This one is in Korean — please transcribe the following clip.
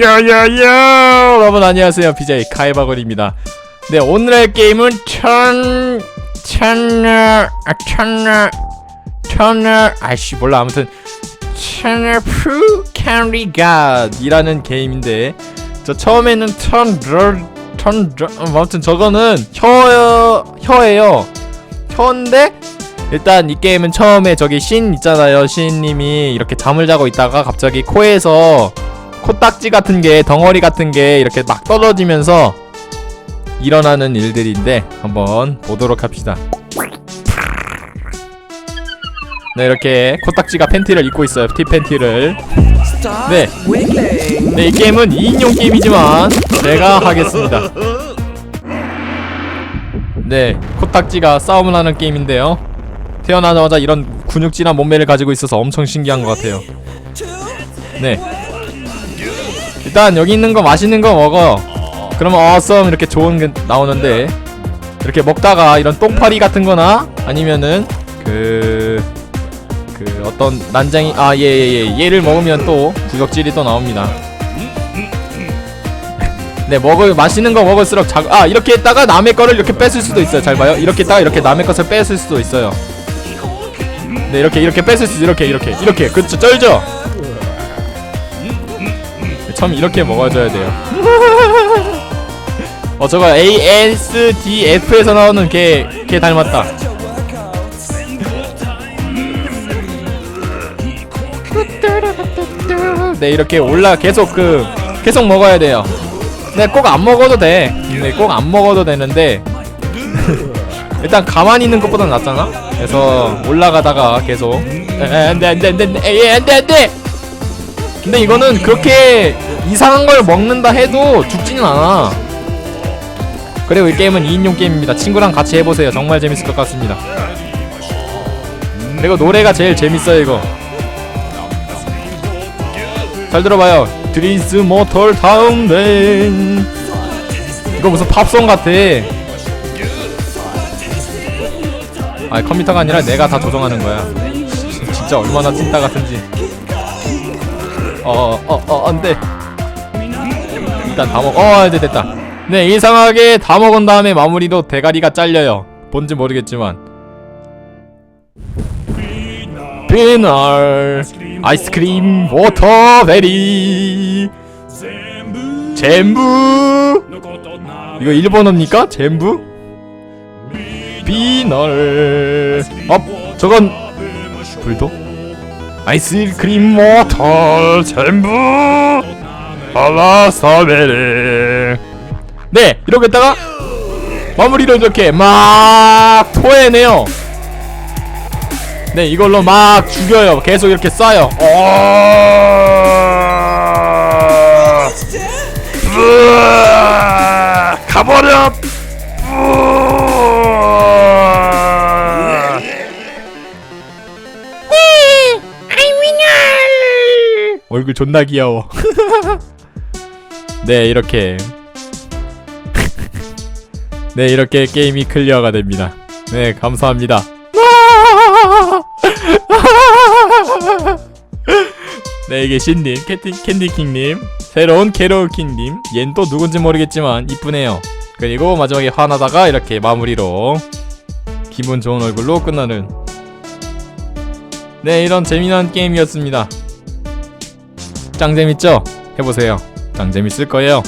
야야야. 여러분 안녕하세요. BJ 카이바건입니다. 네 오늘 할 게임은 천... 천을... 아 천을... 천을... 아이씨 몰라. 아무튼 천을 푸 캐리 갓이라는 게임인데 저 처음에는 턴... 턴... 아무튼 저거는 혀... 혀예요. 혀인데 일단 이 게임은 처음에 저기 신 있잖아요. 신님이 이렇게 잠을 자고 있다가 갑자기 코에서 코딱지 같은 게 덩어리 같은 게 이렇게 막 떨어지면서 일어나는 일들인데 한번 보도록 합시다. 네 이렇게 코딱지가 팬티를 입고 있어요. 티 팬티를. 네. 네 이 게임은 2인용 게임이지만 제가 하겠습니다. 네 코딱지가 싸움을 하는 게임인데요. 태어나자마자 이런 근육질한 몸매를 가지고 있어서 엄청 신기한 것 같아요. 네. 일단 여기 있는 거 맛있는 거 먹어. 그러면 어썸 이렇게 좋은 게 나오는데 이렇게 먹다가 이런 똥파리 같은 거나 아니면은 그... 그 어떤 난장이 아 예 예 예, 얘를 먹으면 또 구역질이 또 나옵니다. 네 먹을 맛있는 거 먹을수록 작... 아 이렇게 했다가 남의 거를 이렇게 뺏을 수도 있어요. 잘 봐요. 이렇게 했다가 이렇게 남의 것을 뺏을 수도 있어요. 네 이렇게 이렇게 뺏을 수 이렇게 이렇게 이렇게 그쵸 쩔죠? 처음 이렇게 먹어줘야 돼요. 어 저거 ASDF에서 나오는 걔, 걔 닮았다. 네 이렇게 올라 계속 그 계속 먹어야 돼요. 네 꼭 안 먹어도 돼. 네꼭 안 먹어도 되는데 일단 가만히 있는 것보다 낫잖아. 그래서 올라가다가 계속 안돼 안돼 안돼 안돼 안돼. 근데 이거는 그렇게 이상한 걸 먹는다 해도 죽지는 않아. 그리고 이 게임은 2인용 게임입니다. 친구랑 같이 해보세요. 정말 재밌을 것 같습니다. 그리고 노래가 제일 재밌어요 이거. 잘 들어봐요. 드리스 모털 타운덴. 이거 무슨 팝송 같아. 아 컴퓨터가 아니라 내가 다 조정하는 거야. 진짜 얼마나 찐따 같은지. 어어어 안돼. 일단 다 먹. 어 이제 됐다. 네 이상하게 다 먹은 다음에 마무리도 대가리가 잘려요. 뭔지 모르겠지만. 비널 아이스크림 워터베리 젠부 이거 일본어입니까? 젠부? 비널 어 저건 불도? 아이스크림 워터 젠부 알라사베레 네 이렇게 했다가 마무리를 이렇게 막 토해내요. 네 이걸로 막 죽여요. 계속 이렇게 쏴요. 어... 으아! 가버려! 으아! 얼굴 존나 귀여워 네 이렇게. 네 이렇게 게임이 클리어가 됩니다. 네 감사합니다. 네 이게 신님 캔디, 캔디킹님 새로운 캐롤킹님 얜 또 누군지 모르겠지만 이쁘네요. 그리고 마지막에 화나다가 이렇게 마무리로 기분 좋은 얼굴로 끝나는. 네 이런 재미난 게임이었습니다. 짱 재밌죠? 해보세요 짱 재밌을 거예요